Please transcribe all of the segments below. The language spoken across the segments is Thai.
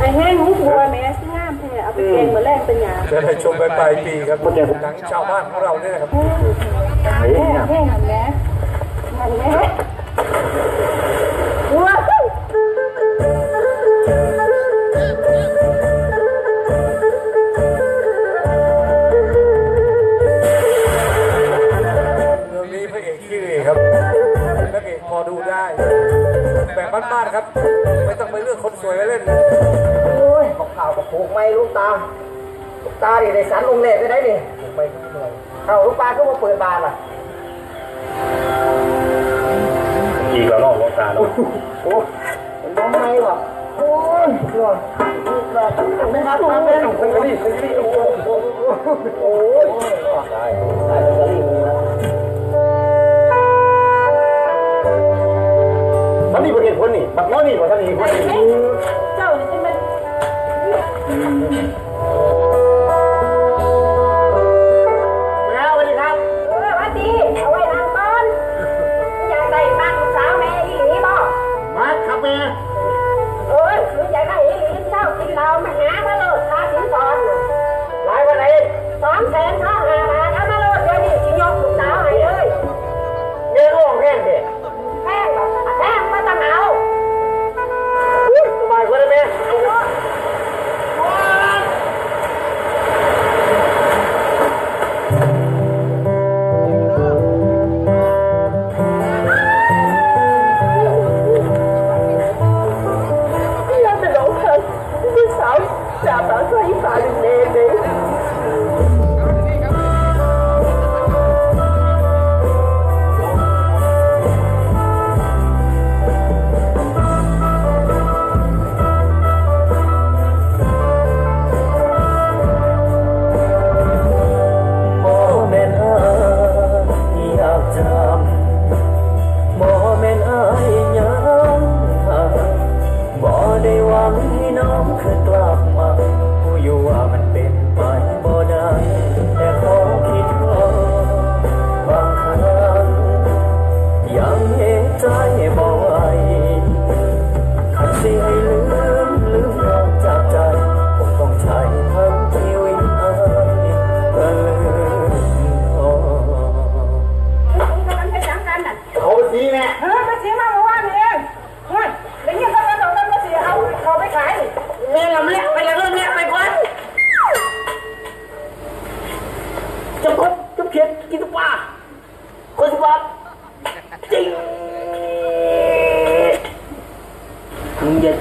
ไอ้แห้งมุกบัวแม่ที่งามแท้เอาไปแกงมาแลกเป็นหยาจะได้ชมปลายปีครับหนังชาวบ้านของเราเนี่ยครับแห้งแห้งหันแม่หันแม่ว้าวเรื่องนี้พระเอกขี้เหร่ครับพระเอกพอดูได้แบบบ้านๆครับ ไม่ต้องไปเลือกคนสวยมาเล่น โอ้ยบอกข่าวกับผูกไม่ลูกตาลูกตาดิในสันองค์เล็กไปได้นี่ผูกไม่เหนื่อยเอาลูกปลาก็มาเปิดบานล่ะอีกแล้วนอกวงการเนาะโอ้มันน้องไม่หรอกโอ้ยหล่อนไม่รับมาเลยไปกันดิไปกันดิโอ้โหโอ้ยได้ได้ไป บั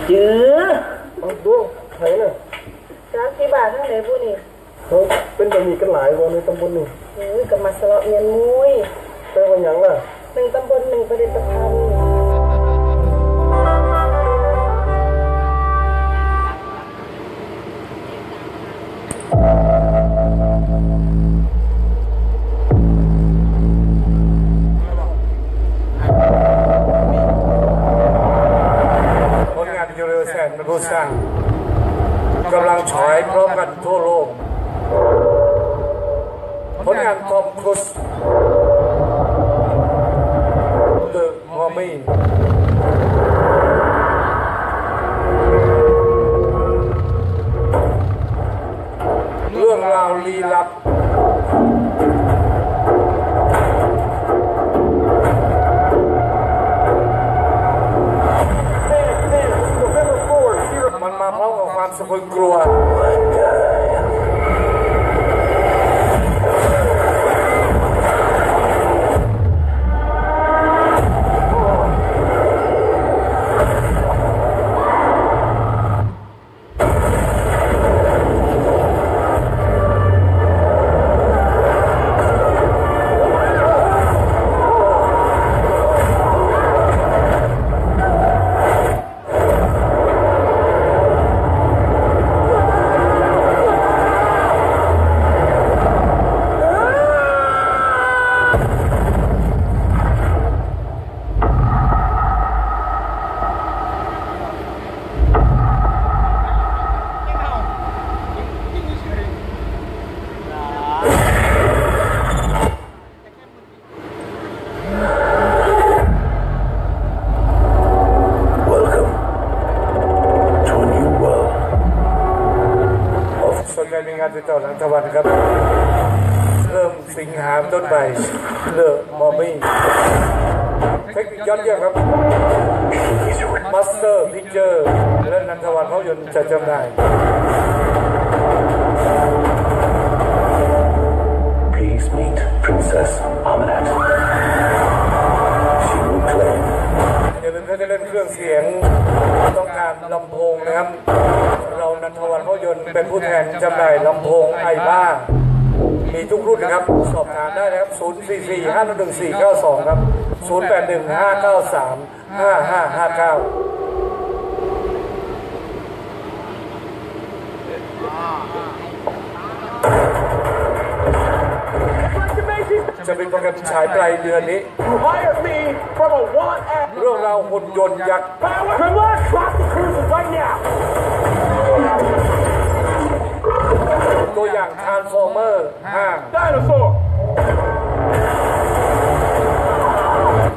จือเอาดูใครน่ะสามสิบบาทเท่าไหร่ผู้นี่เขาเป็นบะหมี่กันหลายวันในตำบลนี่โอ้ยกับมาสละเมียนมุ้ยเป็นวันหยังล่ะหนึ่งตำบลหนึ่งประเด็นพันธ์ ผลงานทอมครูซเดอะมอมี่เรื่องราวลี้ลับมันมาพร้อมกับความสะพรึงกลัว ต้นไปเลิกมอมี่เทคนิคยอดเยี่ยมครับมาสเตอร์พิเจอร์และนันทวันเขายนต์จะจำหน่าย Please meet Princess Amanat. She will claim อย่าลืมถ้าจะเล่นเครื่องเสียงต้องการลำโพงนะครับ เรานันทวันเขายนต์เป็นผู้แทนจำหน่ายลำโพงไอบ้า มีทุกรุ่นนะครับ สอบถามได้นะครับ 0 4 4 5 1 4 9 2 ครับ 0 8 1 5 9 3 5 5 5 9จะเป็นปรแกรมฉายปลายเดือนนี้เรื่องราวหุ่นยนต์ยักษ์ Transformer Dinosaur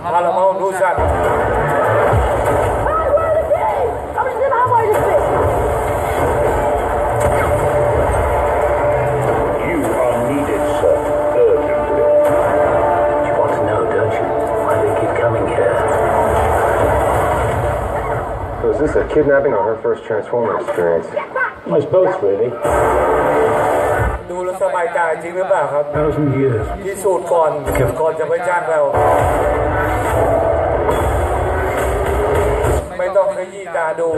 Paramount Ocean You are needed, sir, urgently. You want to know, don't you, why they keep coming here? So is this a kidnapping or her first Transformer experience? I suppose, really. ดูแลวสบายใจจริงหรือเปล่าครับ Thousand years. พิสูจน์ก่อนก่อนจะไปจ้างเรา ไม่ต้องขยี้ตาดู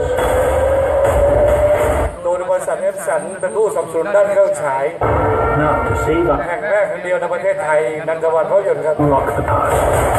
โดยบริษัทเอฟสันเป็นผู้สนับสนุนด้านเครื่องฉาย Not deceiver. แห่งแรกแห่งเดียวในประเทศไทยนันทวันเขายนต์ครับ Lock the past.